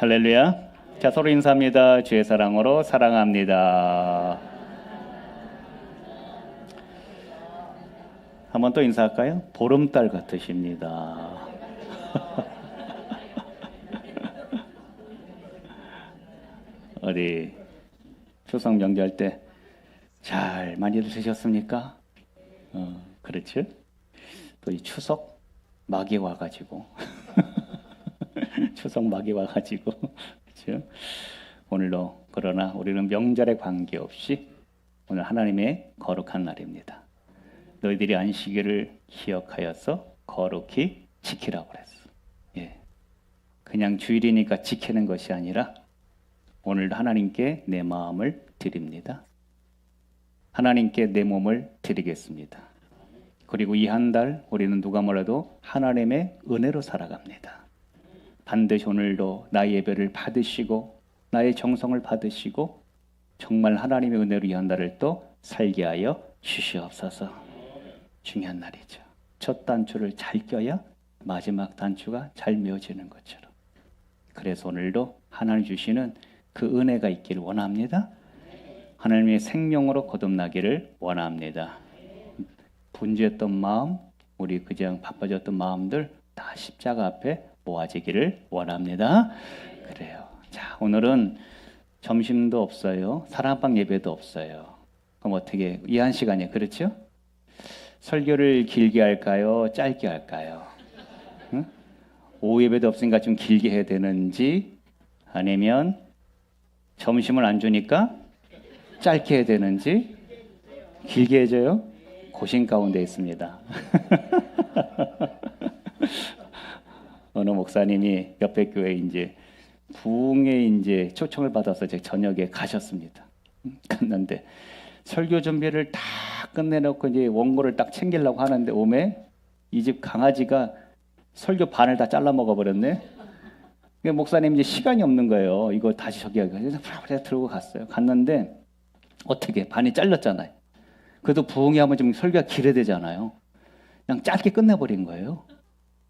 할렐루야. 자, 서로 인사합니다. 주의 사랑으로 사랑합니다. 한번 또 인사할까요? 보름달 같으십니다. 어디 추석 명절 때 잘 많이들 드셨습니까? 어, 그렇죠? 또 이 추석 막이 와가지고 추석 막이 와가지고 그렇죠? 오늘도 그러나 우리는 명절에 관계없이 오늘 하나님의 거룩한 날입니다. 너희들이 안식일을 기억하여서 거룩히 지키라고 그랬어. 예. 그냥 주일이니까 지키는 것이 아니라 오늘도 하나님께 내 마음을 드립니다. 하나님께 내 몸을 드리겠습니다. 그리고 이 한 달 우리는 누가 뭐라도 하나님의 은혜로 살아갑니다. 반드시 오늘도 나의 예배를 받으시고 나의 정성을 받으시고 정말 하나님의 은혜로 이한 달을 또 살게 하여 주시옵소서. 중요한 날이죠. 첫 단추를 잘 껴야 마지막 단추가 잘 메어지는 것처럼. 그래서 오늘도 하나님 주시는 그 은혜가 있기를 원합니다. 하나님의 생명으로 거듭나기를 원합니다. 분주했던 마음, 우리 그냥 바빠졌던 마음들 다 십자가 앞에 모아지기를 원합니다. 그래요. 자, 오늘은 점심도 없어요. 사랑방 예배도 없어요. 그럼 어떻게 이 한 시간에 그렇죠? 설교를 길게 할까요? 짧게 할까요? 응? 오후 예배도 없으니까 좀 길게 해야 되는지 아니면 점심을 안 주니까 짧게 해야 되는지 길게 해줘요? 고심 가운데 있습니다. 어느 목사님이 옆에 교회 이제 부흥에 이제 초청을 받아서 제 저녁에 가셨습니다. 갔는데 설교 준비를 다 끝내놓고 이제 원고를 딱 챙기려고 하는데 오메 이 집 강아지가 설교 반을 다 잘라 먹어버렸네. 목사님 이제 시간이 없는 거예요. 이거 다시 저기 하기. 그래서 프라프라 들고 갔어요. 갔는데 어떻게 반이 잘렸잖아요. 그래도 부흥이 하면 좀 설교가 길어야 되잖아요. 그냥 짧게 끝내버린 거예요.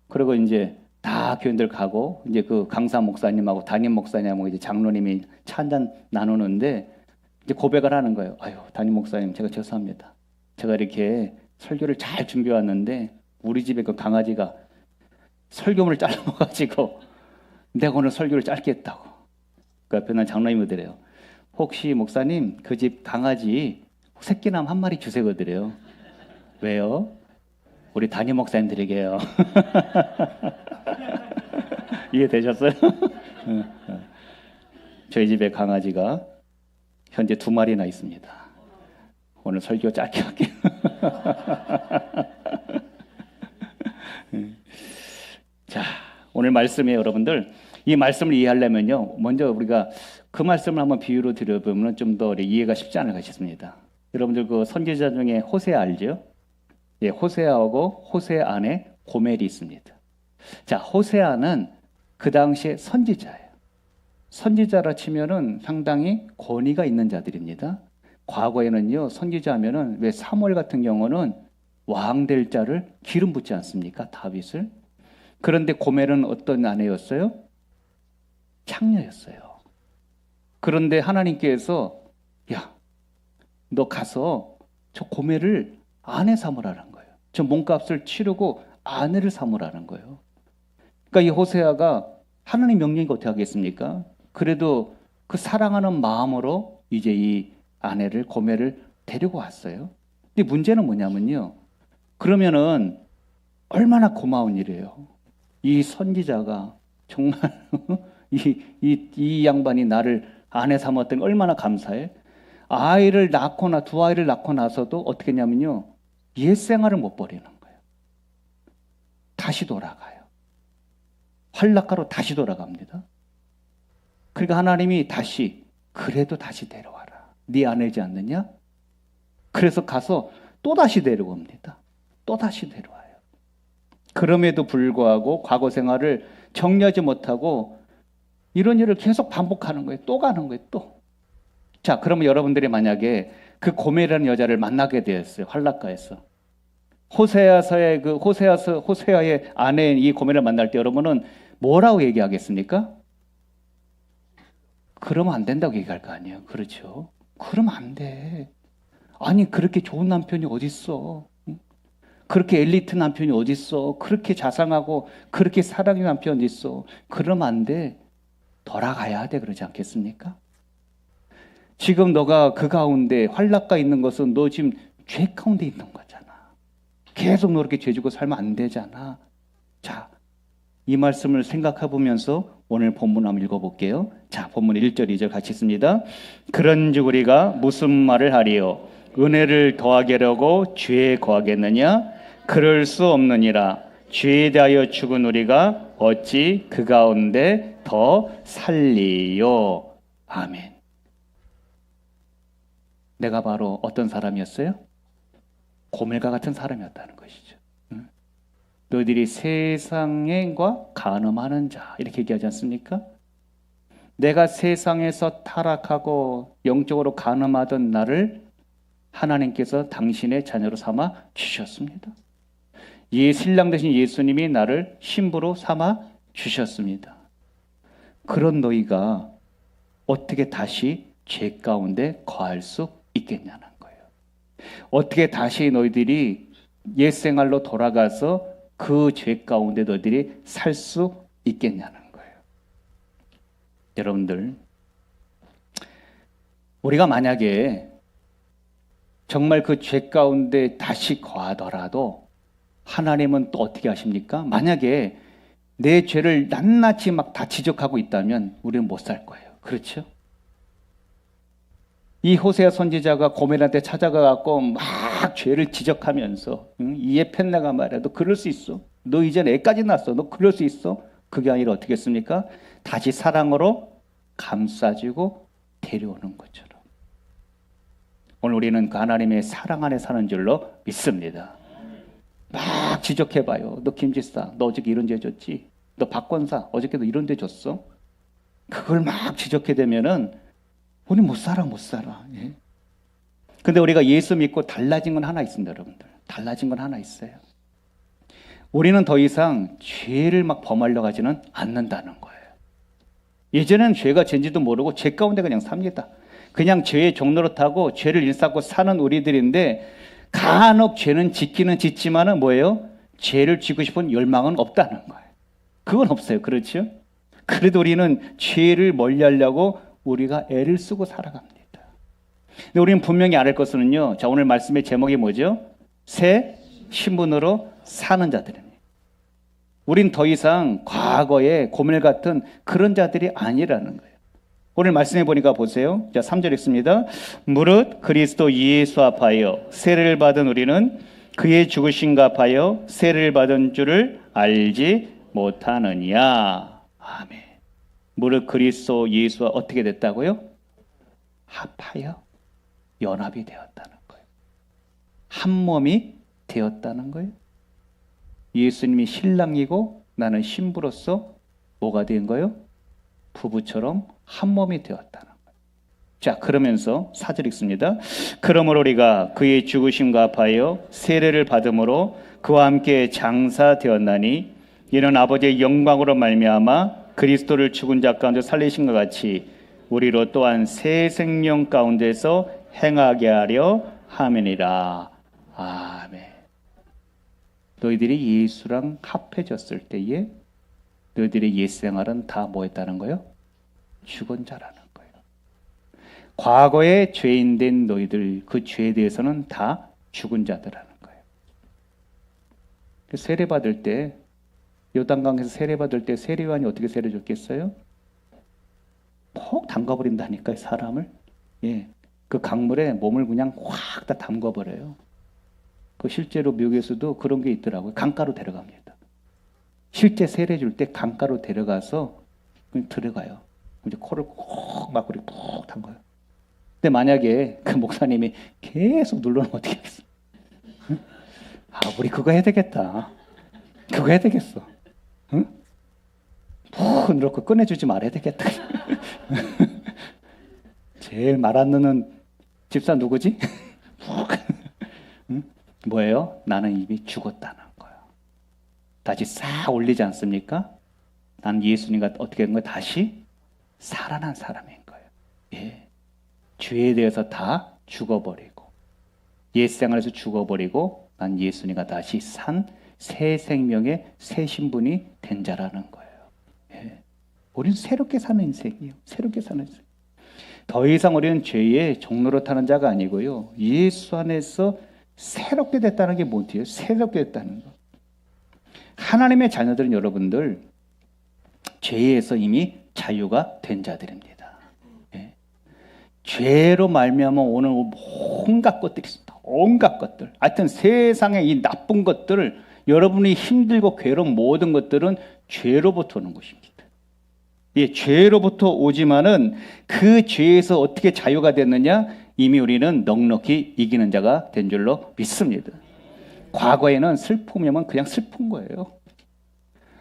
그리고 이제 다 교인들 가고 이제 그 강사 목사님하고 담임 목사님하고 이제 장로님이 차 한 잔 나누는데 이제 고백을 하는 거예요. 아유 담임 목사님 제가 죄송합니다. 제가 이렇게 설교를 잘 준비해 왔는데 우리 집에 그 강아지가 설교문을 잘라먹어가지고 내가 오늘 설교를 짧게 했다고. 그 옆에 는 장로님이 그래요. 혹시 목사님 그 집 강아지 새끼남 한 마리 주세요 그래요. 왜요? 우리 담임 목사님들에게요. 이해되셨어요? 저희 집에 강아지가 현재 두 마리나 있습니다. 오늘 설교 짧게 할게요. 자, 오늘 말씀에 여러분들 이 말씀을 이해하려면요. 먼저 우리가 그 말씀을 한번 비유로 들어보면 좀 더 이해가 쉽지 않을까 싶습니다. 여러분들 그 선지자 중에 호세 알죠? 예, 호세아하고 호세 안에 고멜이 있습니다. 자, 호세아는 그 당시에 선지자예요. 선지자라 치면은 상당히 권위가 있는 자들입니다. 과거에는요, 선지자면은 왜 사무엘 같은 경우는 왕 될 자를 기름 붓지 않습니까? 다윗을. 그런데 고멜은 어떤 아내였어요? 창녀였어요. 그런데 하나님께서 야, 너 가서 저 고멜을 아내 삼으라는 거예요. 저 몸값을 치르고 아내를 삼으라는 거예요. 그러니까 이 호세아가 하나님 명령이 어떻게 하겠습니까? 그래도 그 사랑하는 마음으로 이제 이 아내를 고멜을 데리고 왔어요. 근데 문제는 뭐냐면요. 그러면은 얼마나 고마운 일이에요. 이 선지자가 정말 이, 이, 이 양반이 나를 아내 삼았더니 얼마나 감사해. 아이를 낳거나 두 아이를 낳고 나서도 어떻게 했냐면요. 옛 생활을 못 버리는 거예요. 다시 돌아가요. 활락가로 다시 돌아갑니다. 그러니까 하나님이 다시 그래도 다시 데려와라. 네 아내지 않느냐? 그래서 가서 또 다시 데려옵니다. 또 다시 데려와요. 그럼에도 불구하고 과거 생활을 정리하지 못하고 이런 일을 계속 반복하는 거예요. 또 가는 거예요. 또. 자, 그러면 여러분들이 만약에 그 고멜이라는 여자를 만나게 되었어요. 활락가에서. 호세아서의 그 호세아서 호세아의 아내인 이 고멜을 만날 때 여러분은 뭐라고 얘기하겠습니까? 그러면 안 된다고 얘기할 거 아니에요. 그렇죠? 그러면 안 돼. 아니 그렇게 좋은 남편이 어딨어? 응? 그렇게 엘리트 남편이 어딨어? 그렇게 자상하고 그렇게 사랑의 남편이 있어? 그러면 안 돼. 돌아가야 돼 그러지 않겠습니까? 지금 너가 그 가운데 활락가 있는 것은 너 지금 죄 가운데 있는 거잖아. 계속 너 이렇게 죄 지고 살면 안 되잖아. 자, 이 말씀을 생각해 보면서 오늘 본문 한번 읽어볼게요. 자, 본문 1절, 2절 같이 있습니다. 그런즉 우리가 무슨 말을 하리요? 은혜를 더하게려고 죄에 거하겠느냐? 그럴 수 없느니라. 죄에 대하여 죽은 우리가 어찌 그 가운데 더 살리요? 아멘. 내가 바로 어떤 사람이었어요? 고멜과 같은 사람이었다는 것이죠. 응? 너희들이 세상과 간음하는 자 이렇게 얘기하지 않습니까? 내가 세상에서 타락하고 영적으로 간음하던 나를 하나님께서 당신의 자녀로 삼아 주셨습니다. 예 신랑 되신 예수님이 나를 신부로 삼아 주셨습니다. 그런 너희가 어떻게 다시 죄 가운데 거할 수 있겠냐는 거예요. 어떻게 다시 너희들이 옛 생활로 돌아가서 그 죄 가운데 너희들이 살 수 있겠냐는 거예요. 여러분들, 우리가 만약에 정말 그 죄 가운데 다시 거하더라도 하나님은 또 어떻게 하십니까? 만약에 내 죄를 낱낱이 막 다 지적하고 있다면 우리는 못 살 거예요. 그렇죠? 이 호세아 선지자가 고멜한테 찾아가 갖고 막 죄를 지적하면서 응? 이에 펜나가 말해도 그럴 수 있어. 너 이제 애까지 났어. 너 그럴 수 있어. 그게 아니라 어떻게 했습니까? 다시 사랑으로 감싸주고 데려오는 것처럼. 오늘 우리는 그 하나님의 사랑 안에 사는 줄로 믿습니다. 막 지적해봐요. 너 김지사, 너 어저께 이런 죄 줬지? 너 박권사, 어저께도 이런 데 줬어? 그걸 막 지적해 되면은 우리 못 살아, 못 살아. 예? 근데 우리가 예수 믿고 달라진 건 하나 있습니다, 여러분들. 달라진 건 하나 있어요. 우리는 더 이상 죄를 막 범하려 하지는 않는다는 거예요. 예전에는 죄가 죄인지도 모르고 죄 가운데 그냥 삽니다. 그냥 죄의 종로로 타고 죄를 일삼고 사는 우리들인데 간혹 죄는 짓기는 짓지만은 뭐예요? 죄를 지고 싶은 열망은 없다는 거예요. 그건 없어요. 그렇죠? 그래도 우리는 죄를 멀리 하려고 우리가 애를 쓰고 살아갑니다. 근데 우리는 분명히 알을 것은요. 자, 오늘 말씀의 제목이 뭐죠? 새 신분으로 사는 자들입니다. 우린 더 이상 과거의 고멜 같은 그런 자들이 아니라는 거예요. 오늘 말씀해 보니까 보세요. 자, 3절 읽습니다. 무릇 그리스도 예수 앞하여 세례를 받은 우리는 그의 죽으신가 하여 세례를 받은 줄을 알지 못하느냐. 아멘. 무릇 그리스도 예수와 어떻게 됐다고요? 합하여 연합이 되었다는 거예요. 한 몸이 되었다는 거예요. 예수님이 신랑이고 나는 신부로서 뭐가 된 거예요? 부부처럼 한 몸이 되었다는 거예요. 자, 그러면서 사절 읽습니다. 그러므로 우리가 그의 죽으심과 합하여 세례를 받음으로 그와 함께 장사되었나니 이는 아버지의 영광으로 말미암아 그리스도를 죽은 자 가운데 살리신 것 같이 우리로 또한 새 생명 가운데서 행하게 하려 함이니라. 아멘. 너희들이 예수랑 합해졌을 때에 너희들의 옛 생활은 다 뭐했다는 거예요? 죽은 자라는 거예요. 과거에 죄인 된 너희들 그 죄에 대해서는 다 죽은 자들라는 거예요. 세례 받을 때 요단강에서 세례 받을 때 세례요한이 어떻게 세례 줬겠어요? 푹 담가버린다니까요 사람을. 예, 그 강물에 몸을 그냥 확 다 담가버려요. 그 실제로 미국에서도 그런 게 있더라고요. 강가로 데려갑니다. 실제 세례 줄 때 강가로 데려가서 그냥 들어가요. 이제 코를 콕 막고 이렇게 푹 담가요. 근데 만약에 그 목사님이 계속 눌러놓으면 어떻게 하겠어? 응? 아, 우리 그거 해야 되겠다. 그거 해야 되겠어. 응? 푹 넣고 꺼내주지 말아야 되겠다. 제일 말 안 듣는 집사 누구지? 푹. 응? 뭐예요? 나는 이미 죽었다는 거예요. 다시 싹 올리지 않습니까? 난 예수님과 어떻게 된 거예요? 다시 살아난 사람인 거예요. 예. 죄에 대해서 다 죽어버리고 옛 생활에서 죽어버리고 난 예수님과 다시 산 새 생명의 새 신분이 된 자라는 거예요. 예. 우리는 새롭게 사는 인생이에요. 새롭게 사는 인생. 더 이상 우리는 죄의 종로로 타는 자가 아니고요. 예수 안에서 새롭게 됐다는 게 뭔데요? 새롭게 됐다는 거. 하나님의 자녀들은 여러분들 죄에서 이미 자유가 된 자들입니다. 예. 죄로 말미암아 오는 온갖 것들이 있습니다. 온갖 것들. 하여튼 세상의 이 나쁜 것들을 여러분이 힘들고 괴로운 모든 것들은 죄로부터 오는 것입니다. 예, 죄로부터 오지만은 그 죄에서 어떻게 자유가 됐느냐? 이미 우리는 넉넉히 이기는 자가 된 줄로 믿습니다. 과거에는 슬픔이면 그냥 슬픈 거예요.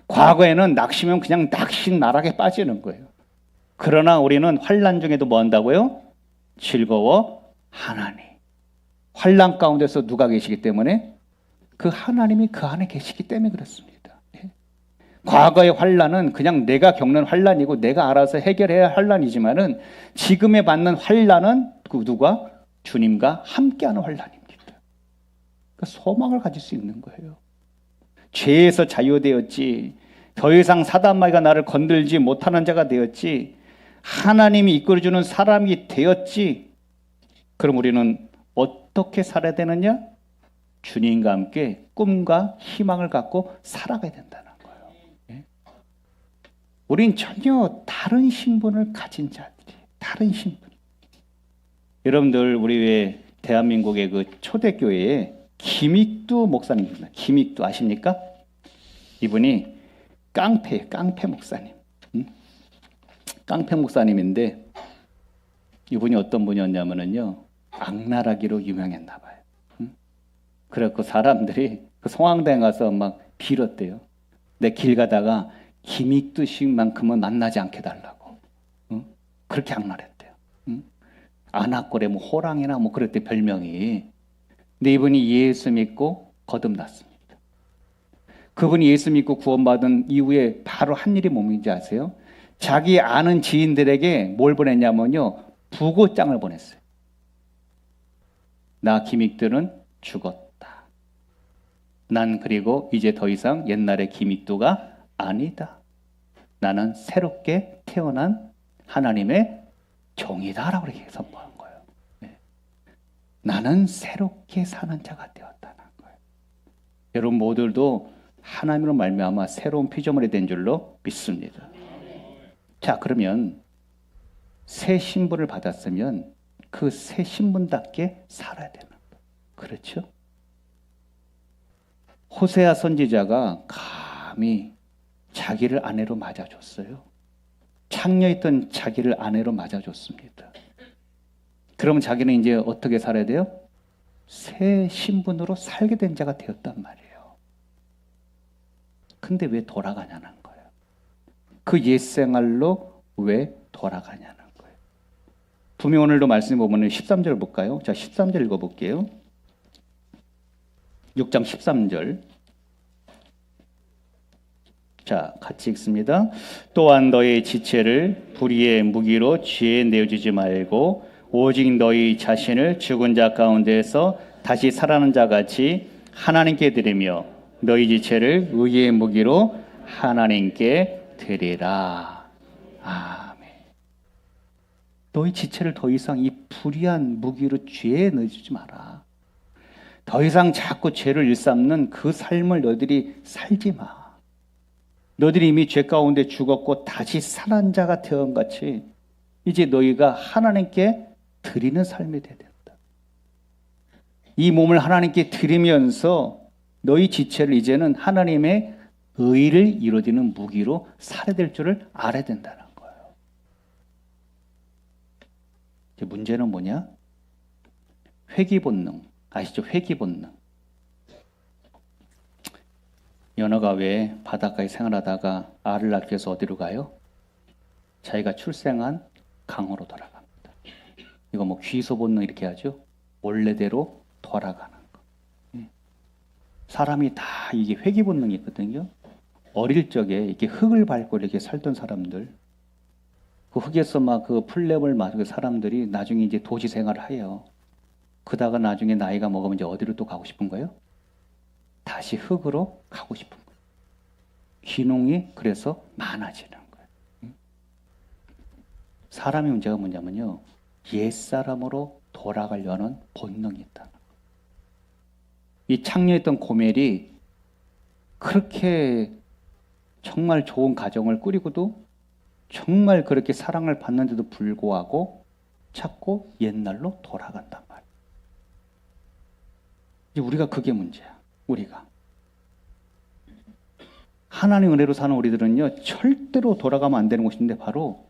과거에는 낙심이면 그냥 낙심 나락에 빠지는 거예요. 그러나 우리는 환란 중에도 뭐 한다고요? 즐거워 하나니. 환란 가운데서 누가 계시기 때문에 그 하나님이 그 안에 계시기 때문에 그렇습니다. 예. 과거의 환란은 그냥 내가 겪는 환란이고 내가 알아서 해결해야 할 환란이지만은 지금에 받는 환란은 그 누가 주님과 함께하는 환란입니다. 그러니까 소망을 가질 수 있는 거예요. 죄에서 자유되었지. 더 이상 사단마귀가 나를 건들지 못하는 자가 되었지. 하나님이 이끌어주는 사람이 되었지. 그럼 우리는 어떻게 살아야 되느냐? 주님과 함께 꿈과 희망을 갖고 살아가야 된다는 거예요. 예? 우린 전혀 다른 신분을 가진 자들이 다른 신분. 여러분들 우리 왜 대한민국의 그 초대교회에 김익두 목사님입니다. 김익두 아십니까? 이분이 깡패, 깡패 목사님. 응? 깡패 목사님인데 이분이 어떤 분이었냐면은요 악랄하기로 유명했나 봐요. 응? 그래갖고 사람들이 그 성황당에 가서 막 빌었대요. 내 길 가다가 김익두식만큼은 만나지 않게 달라고. 응? 그렇게 악랄했대요. 응? 아나꼴의 뭐 호랑이나 뭐 그랬대 별명이. 근데 이분이 예수 믿고 거듭났습니다. 그분이 예수 믿고 구원받은 이후에 바로 한 일이 뭔지 아세요? 자기 아는 지인들에게 뭘 보냈냐면요. 부고장을 보냈어요. 나 김익두는 죽었다. 난 그리고 이제 더 이상 옛날의 김익두가 아니다. 나는 새롭게 태어난 하나님의 종이다라고 이렇게 선포한 거예요. 네. 나는 새롭게 사는 자가 되었다는 거예요. 여러분 모두도 하나님으로 말미암아 새로운 피조물이 된 줄로 믿습니다. 자, 그러면 새 신분을 받았으면 그 새 신분답게 살아야 되는 거예요. 그렇죠? 호세아 선지자가 감히 자기를 아내로 맞아줬어요. 창녀있던 자기를 아내로 맞아줬습니다. 그러면 자기는 이제 어떻게 살아야 돼요? 새 신분으로 살게 된 자가 되었단 말이에요. 근데 왜 돌아가냐는 거예요. 그 옛생활로 왜 돌아가냐는 거예요. 분명 오늘도 말씀 보면 13절 볼까요? 자, 13절 읽어볼게요. 6장 13절. 자, 같이 읽습니다. 또한 너의 지체를 불의의 무기로 죄에 내어주지 말고 오직 너희 자신을 죽은 자 가운데서 다시 살아난 자 같이 하나님께 드리며 너희 지체를 의의 무기로 하나님께 드리라. 아멘. 너희 지체를 더 이상 이 불의한 무기로 죄에 넣어주지 마라. 더 이상 자꾸 죄를 일삼는 그 삶을 너희들이 살지 마. 너희들이 이미 죄 가운데 죽었고 다시 살한 자가 되은 같이 이제 너희가 하나님께 드리는 삶이 되야 된다. 이 몸을 하나님께 드리면서 너희 지체를 이제는 하나님의 의를 이루어지는 무기로 살아야 될 줄을 알아야 된다는 거예요. 문제는 뭐냐? 회귀 본능. 아시죠? 회귀 본능. 연어가 왜 바닷가에 생활하다가 알을 낳기 위해서 어디로 가요? 자기가 출생한 강으로 돌아갑니다. 이거 뭐 귀소 본능 이렇게 하죠? 원래대로 돌아가는 거. 예. 사람이 다 이게 회귀 본능이 있거든요. 어릴 적에 이렇게 흙을 밟고 이렇게 살던 사람들 그 흙에서 막 그 풀랩을 마시고 사람들이 나중에 이제 도시 생활을 해요. 그다가 나중에 나이가 먹으면 이제 어디로 또 가고 싶은 거예요? 다시 흙으로 가고 싶은 거예요. 귀농이 그래서 많아지는 거예요. 응? 사람의 문제가 뭐냐면요. 옛사람으로 돌아가려는 본능이 있다. 이 창녀했던 고멜이 그렇게 정말 좋은 가정을 꾸리고도 정말 그렇게 사랑을 받는데도 불구하고 자꾸 옛날로. 이제 우리가 그게 문제야. 우리가. 하나님 은혜로 사는 우리들은요, 절대로 돌아가면 안 되는 곳인데 바로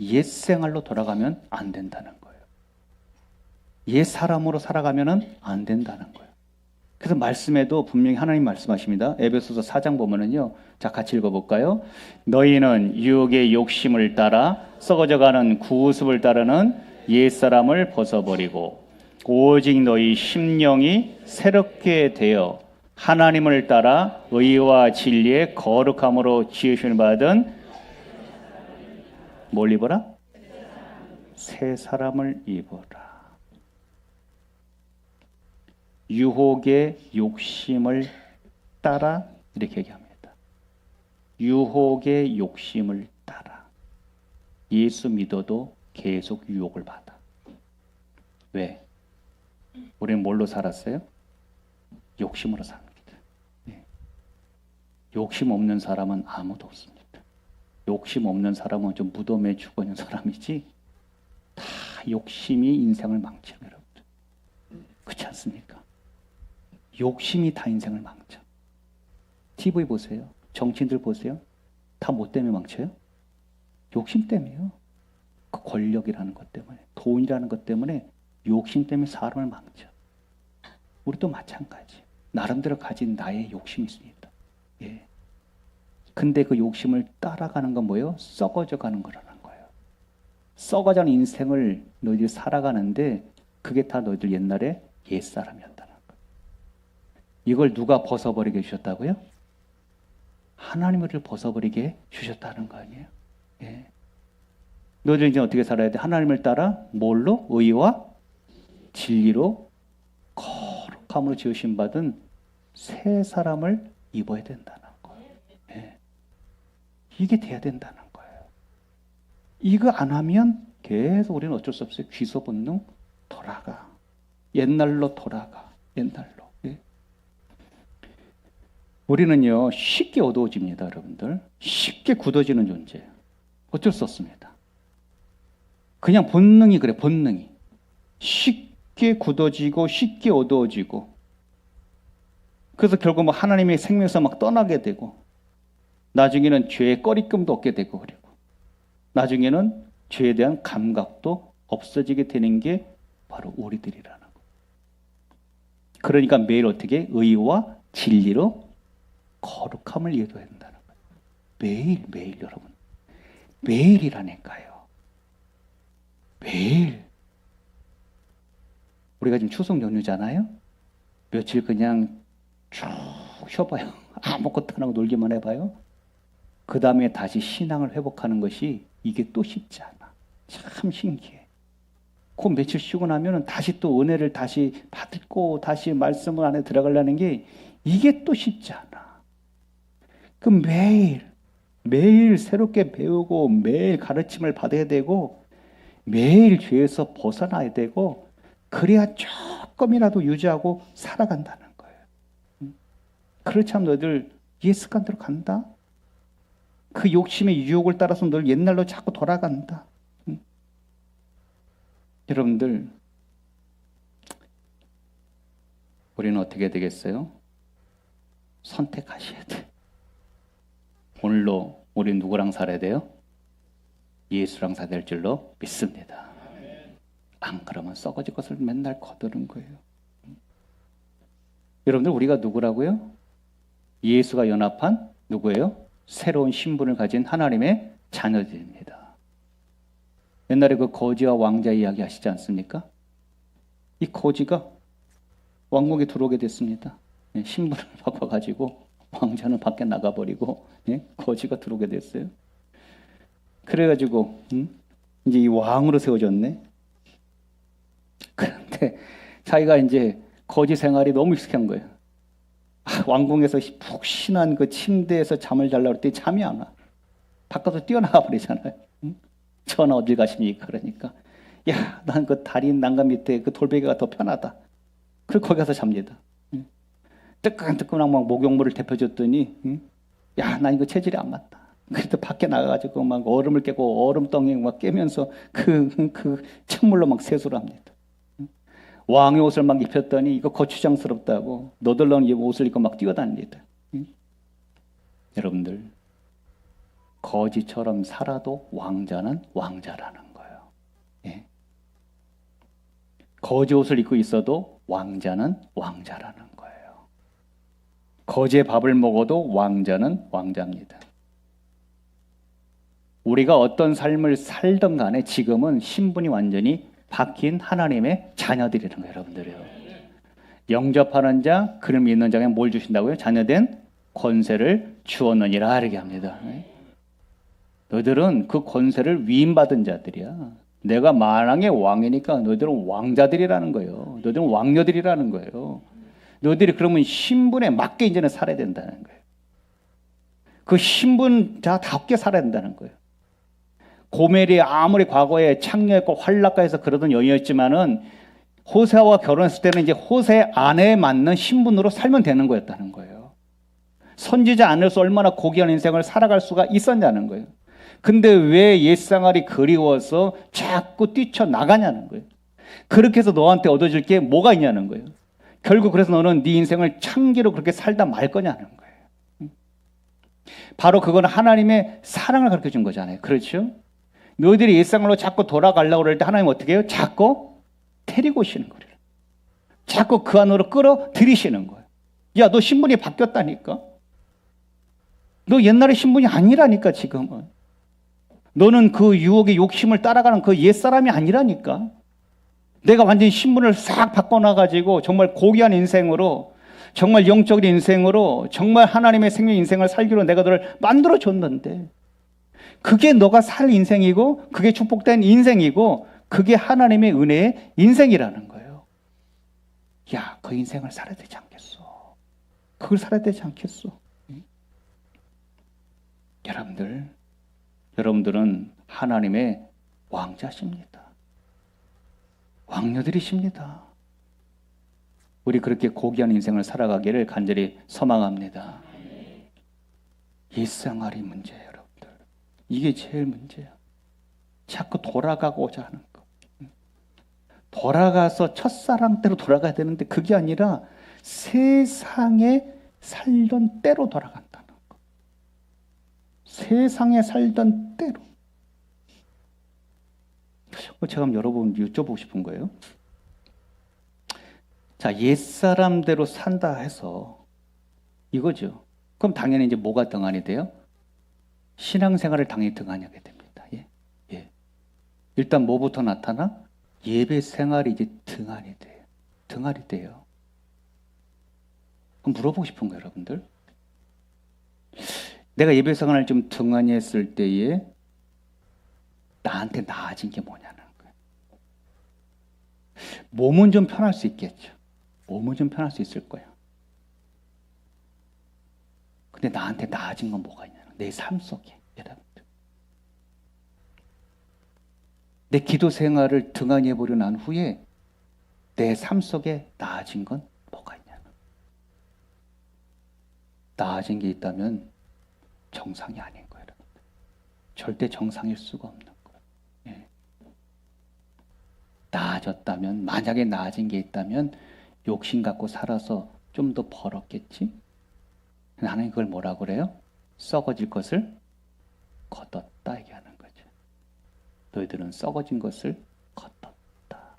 옛 생활로 돌아가면 안 된다는 거예요. 옛 사람으로 살아가면은 안 된다는 거예요. 그래서 말씀에도 분명히 하나님 말씀하십니다. 에베소서 4장 보면은요. 자, 같이 읽어 볼까요? 너희는 유혹의 욕심을 따라 썩어져 가는 구습을 따르는 옛사람을 벗어버리고 오직 너희 심령이 새롭게 되어 하나님을 따라 의와 진리의 거룩함으로 지으심을 받은 뭘 입어라? 새 사람을 입어라. 유혹의 욕심을 따라 이렇게 얘기합니다. 유혹의 욕심을 따라 예수 믿어도 계속 유혹을 받아. 왜? 우리는 뭘로 살았어요? 욕심으로 삽니다. 예. 욕심 없는 사람은 아무도 없습니다. 욕심 없는 사람은 좀 무덤에 죽어 있는 사람이지 다 욕심이 인생을 망쳐요, 여러분들. 그렇지 않습니까? 욕심이 다 인생을 망쳐. TV 보세요. 정치인들 보세요. 다 뭐 때문에 망쳐요? 욕심 때문에요. 그 권력이라는 것 때문에, 돈이라는 것 때문에 욕심 때문에 사람을 망쳐. 우리도 마찬가지. 나름대로 가진 나의 욕심이 있습니다. 예. 근데 그 욕심을 따라가는 건 뭐예요? 썩어져 가는 거라는 거예요. 썩어가는 인생을 너희들이 살아가는데 그게 다 너희들 옛날에 옛사람이었다는 거예요. 이걸 누가 벗어버리게 해주셨다고요? 하나님을 벗어버리게 해주셨다는 거 아니에요? 예. 너희들 이제 어떻게 살아야 돼? 하나님을 따라 뭘로? 의와 진리로 거룩함으로 지으신 받은 새 사람을 입어야 된다는 거예요. 예. 이게 돼야 된다는 거예요. 이거 안 하면 계속 우리는 어쩔 수 없어요. 귀소 본능 돌아가. 옛날로 돌아가. 옛날로. 예. 우리는요 쉽게 어두워집니다, 여러분들. 쉽게 굳어지는 존재예요. 어쩔 수 없습니다. 그냥 본능이 그래, 본능이. 쉽 게 굳어지고 쉽게 어두워지고 그래서 결국 뭐 하나님의 생명에서 막 떠나게 되고 나중에는 죄의 꺼리낌도 얻게 되고 그리고 나중에는 죄에 대한 감각도 없어지게 되는 게 바로 우리들이라는 거. 그러니까 매일 어떻게 의와 진리로 거룩함을 이루어야 된다는 거예요. 매일 매일 여러분 매일이라니까요. 매일 우리가 지금 추석 연휴잖아요. 며칠 그냥 쭉 쉬어봐요. 아무것도 안 하고 놀기만 해봐요. 그 다음에 다시 신앙을 회복하는 것이 이게 또 쉽지 않아. 참 신기해. 그 며칠 쉬고 나면은 다시 또 은혜를 다시 받고 다시 말씀을 안에 들어가려는 게 이게 또 쉽지 않아. 그 매일 매일 새롭게 배우고 매일 가르침을 받아야 되고 매일 죄에서 벗어나야 되고 그래야 조금이라도 유지하고 살아간다는 거예요. 그렇지 않으면 너희들 옛 습관대로 간다. 그 욕심의 유혹을 따라서 널 옛날로 자꾸 돌아간다. 응? 여러분들 우리는 어떻게 되겠어요? 선택하셔야 돼. 오늘로 우리 누구랑 살아야 돼요? 예수랑 살아야 될 줄로 믿습니다. 안 그러면 썩어질 것을 맨날 거두는 거예요. 여러분들 우리가 누구라고요? 예수가 연합한 누구예요? 새로운 신분을 가진 하나님의 자녀들입니다. 옛날에 그 거지와 왕자 이야기 하시지 않습니까? 이 거지가 왕국에 들어오게 됐습니다. 예, 신분을 바꿔가지고 왕자는 밖에 나가버리고 예? 거지가 들어오게 됐어요. 그래가지고 음? 이제 이 왕으로 세워졌네. 그런데 자기가 이제 거지 생활이 너무 익숙한 거예요. 아, 왕궁에서 푹 신한 그 침대에서 잠을 자려고 할때 잠이 안 와. 바깥으로 뛰어나가 버리잖아요. 응? 전화 어딜 가십니까? 그러니까 야, 난 그 다리 난간 밑에 그 돌베개가 더 편하다. 그리고 거기 가서 잡니다. 응? 뜨끈뜨끈한 막 목욕물을 데펴줬더니 응? 야, 난 이거 체질이 안 맞다. 그래도 밖에 나가가지고 막 얼음을 깨고 얼음덩이 막 깨면서 그, 그 찬물로 막 세수를 합니다. 왕의 옷을 막 입혔더니 이거 거추장스럽다고 너덜너는 이 옷을 입고 막 뛰어다닙니다. 응? 여러분들 거지처럼 살아도 왕자는 왕자라는 거예요. 예. 거지 옷을 입고 있어도 왕자는 왕자라는 거예요. 거지의 밥을 먹어도 왕자는 왕자입니다. 우리가 어떤 삶을 살던 간에 지금은 신분이 완전히 바뀐 하나님의 자녀들이라는 거예요, 여러분들이요. 영접하는 자, 그를 믿는 자에게 뭘 주신다고요? 자녀된 권세를 주었느니라 이렇게 합니다. 너희들은 그 권세를 위임받은 자들이야. 내가 만왕의 왕이니까 너희들은 왕자들이라는 거예요. 너희들은 왕녀들이라는 거예요. 너희들이 그러면 신분에 맞게 이제는 살아야 된다는 거예요. 그 신분 자답게 살아야 된다는 거예요. 고멜이 아무리 과거에 창녀였고 활락가에서 그러던 여인이었지만은 호세와 결혼했을 때는 이제 호세 아내에 맞는 신분으로 살면 되는 거였다는 거예요. 선지자 아내로서 얼마나 고귀한 인생을 살아갈 수가 있었냐는 거예요. 근데 왜 옛생활이 그리워서 자꾸 뛰쳐나가냐는 거예요. 그렇게 해서 너한테 얻어질 게 뭐가 있냐는 거예요. 결국 그래서 너는 네 인생을 창기로 그렇게 살다 말 거냐는 거예요. 바로 그건 하나님의 사랑을 가르쳐 준 거잖아요. 그렇죠? 너희들이 일상으로 자꾸 돌아가려고 그럴 때 하나님 어떻게 해요? 자꾸 데리고 오시는 거예요. 자꾸 그 안으로 끌어들이시는 거예요. 야, 너 신분이 바뀌었다니까? 너 옛날의 신분이 아니라니까, 지금은. 너는 그 유혹의 욕심을 따라가는 그 옛사람이 아니라니까. 내가 완전히 신분을 싹 바꿔놔가지고 정말 고귀한 인생으로 정말 영적인 인생으로 정말 하나님의 생명 인생을 살기로 내가 너를 만들어줬는데 그게 너가 살 인생이고 그게 축복된 인생이고 그게 하나님의 은혜의 인생이라는 거예요. 야, 그 인생을 살아야 되지 않겠어. 그걸 살아야 되지 않겠어. 여러분들 여러분들은 하나님의 왕자십니다. 왕녀들이십니다. 우리 그렇게 고귀한 인생을 살아가기를 간절히 소망합니다. 일생활이 문제예요. 이게 제일 문제야. 자꾸 돌아가고자 하는 거. 돌아가서 첫사랑대로 돌아가야 되는데 그게 아니라 세상에 살던 때로 돌아간다. 세상에 살던 때로. 제가 여러분 여쭤보고 싶은 거예요. 자, 옛사람대로 산다 해서 이거죠. 그럼 당연히 이제 뭐가 등한이 돼요? 신앙생활을 당연히 등한하게 됩니다. 예? 예. 일단 뭐부터 나타나? 예배 생활이 이제 등한이 돼요. 등한이 돼요. 그럼 물어보고 싶은 거예요, 여러분들. 내가 예배 생활을 좀 등한히 했을 때에 나한테 나아진 게 뭐냐는 거예요. 몸은 좀 편할 수 있겠죠. 몸은 좀 편할 수 있을 거야. 근데 나한테 나아진 건 뭐가 있냐는 내 삶 속에 여러분들. 내 기도 생활을 등한히 해보려 난 후에 내 삶 속에 나아진 건 뭐가 있냐는 나아진 게 있다면 정상이 아닌 거예요. 절대 정상일 수가 없는 거예요. 예. 나아졌다면, 만약에 나아진 게 있다면 욕심 갖고 살아서 좀 더 벌었겠지? 나는 그걸 뭐라 그래요? 썩어질 것을 걷었다 얘기하는 거죠. 너희들은 썩어진 것을 걷었다.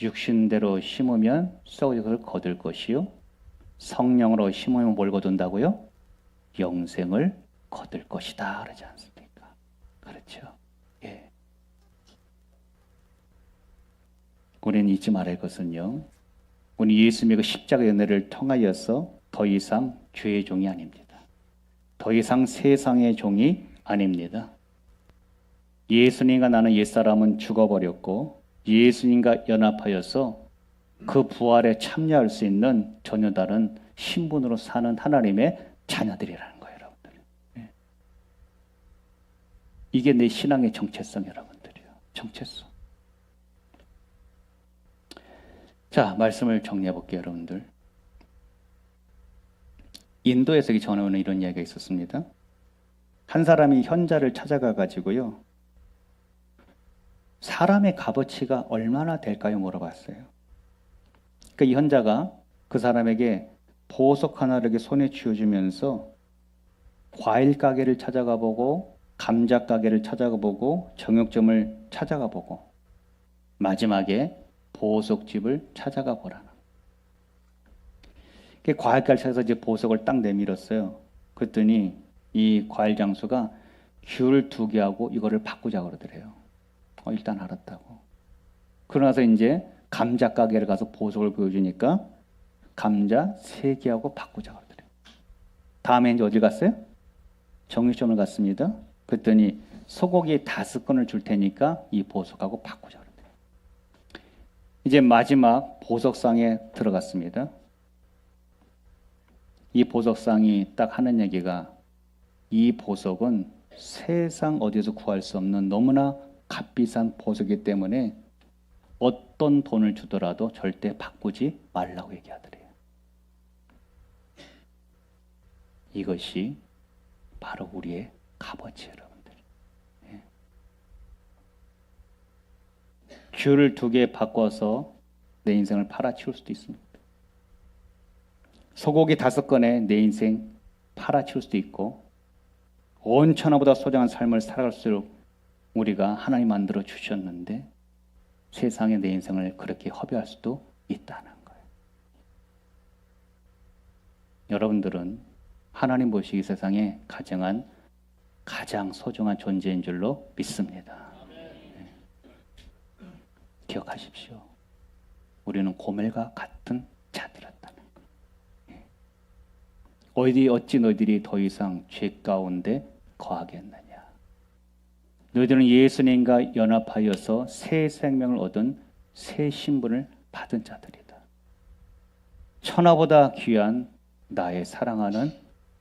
육신대로 심으면 썩어질 것을 거둘 것이요. 성령으로 심으면 뭘 거둔다고요? 영생을 거둘 것이다 그러지 않습니까? 그렇죠. 예. 우리는 잊지 말할 것은요. 우리 예수님의 그 십자가 연애를 통하여서 더 이상 죄의 종이 아닙니다. 더 이상 세상의 종이 아닙니다. 예수님과 나는 옛사람은 죽어버렸고 예수님과 연합하여서 그 부활에 참여할 수 있는 전혀 다른 신분으로 사는 하나님의 자녀들이라는 거예요, 여러분들. 예. 이게 내 신앙의 정체성, 여러분들이요. 정체성. 자, 말씀을 정리해 볼게요, 여러분들. 인도에서 전에 오는 이런 이야기가 있었습니다. 한 사람이 현자를 찾아가 가지고요. 사람의 값어치가 얼마나 될까요? 물어봤어요. 그러니까 이 현자가 그 사람에게 보석 하나를 손에 쥐어주면서 과일 가게를 찾아가 보고 감자 가게를 찾아가 보고 정육점을 찾아가 보고 마지막에 보석집을 찾아가 보라는. 그 과일 가게를 찾아서 이제 보석을 딱 내밀었어요. 그랬더니 이 과일 장수가 귤 두 개하고 이거를 바꾸자 그러더래요. 어, 일단 알았다고. 그러나서 이제 감자 가게를 가서 보석을 보여주니까 감자 세 개하고 바꾸자 그러더래요. 다음에 이제 어디 갔어요? 정육점을 갔습니다. 그랬더니 소고기 다섯 건을 줄 테니까 이 보석하고 바꾸자 그러더래요. 이제 마지막 보석상에 들어갔습니다. 이 보석상이 딱 하는 얘기가 이 보석은 세상 어디에서 구할 수 없는 너무나 값비싼 보석이기 때문에 어떤 돈을 주더라도 절대 바꾸지 말라고 얘기하더래요. 이것이 바로 우리의 값어치 여러분들. 예. 귤을 두 개 바꿔서 내 인생을 팔아치울 수도 있습니다. 소고기 다섯 건에 내 인생 팔아치울 수도 있고 온 천하보다 소중한 삶을 살아갈수록 우리가 하나님 만들어 주셨는데 세상에 내 인생을 그렇게 허비할 수도 있다는 거예요. 여러분들은 하나님 보시기 세상에 가정한 가장 소중한 존재인 줄로 믿습니다. 네. 기억하십시오. 우리는 고멜과 같은. 네. 어디 어찌 너희들이 더 이상 죄 가운데 거하겠느냐? 너희들은 예수님과 연합하여서 새 생명을 얻은 새 신분을 받은 자들이다. 천하보다 귀한 나의 사랑하는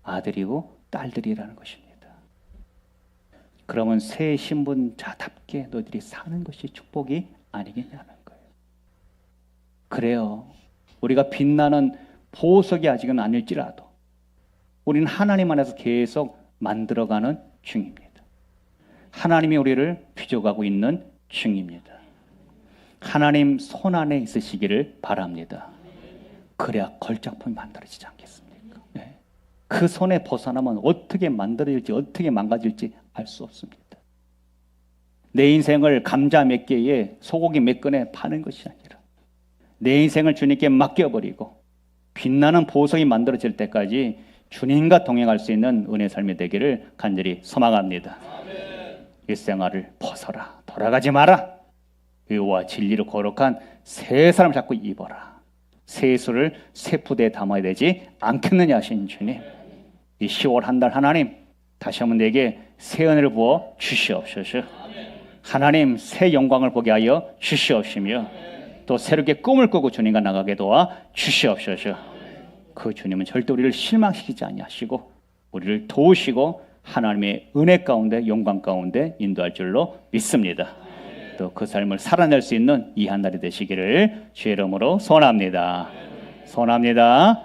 아들이고 딸들이라는 것입니다. 그러면 새 신분자답게 너희들이 사는 것이 축복이 아니겠냐는 거예요. 그래요. 우리가 빛나는 보석이 아직은 아닐지라도 우리는 하나님 안에서 계속 만들어가는 중입니다. 하나님이 우리를 빚어가고 있는 중입니다. 하나님 손 안에 있으시기를 바랍니다. 그래야 걸작품이 만들어지지 않겠습니까? 네. 그 손에 벗어나면 어떻게 만들어질지 어떻게 망가질지 알 수 없습니다. 내 인생을 감자 몇 개에 소고기 몇 건에 파는 것이 아니라 내 인생을 주님께 맡겨버리고 빛나는 보석이 만들어질 때까지 주님과 동행할 수 있는 은혜 삶이 되기를 간절히 소망합니다. 이 생활을 벗어라. 돌아가지 마라. 의와 진리로 거룩한 새 사람을 잡고 입어라. 세수를 새 푸대에 담아야 되지 않겠느냐 하신 주님. 이 10월 한 달 하나님 다시 한번 내게 새 은혜를 부어 주시옵소서. 하나님 새 영광을 보게 하여 주시옵시며 또 새롭게 꿈을 꾸고 주님과 나가게 도와 주시옵소서. 그 주님은 절대 우리를 실망시키지 아니하시고 우리를 도우시고 하나님의 은혜 가운데 영광 가운데 인도할 줄로 믿습니다. 또 그 삶을 살아낼 수 있는 이 한 날이 되시기를 주의 이름으로 소원합니다. 소원합니다.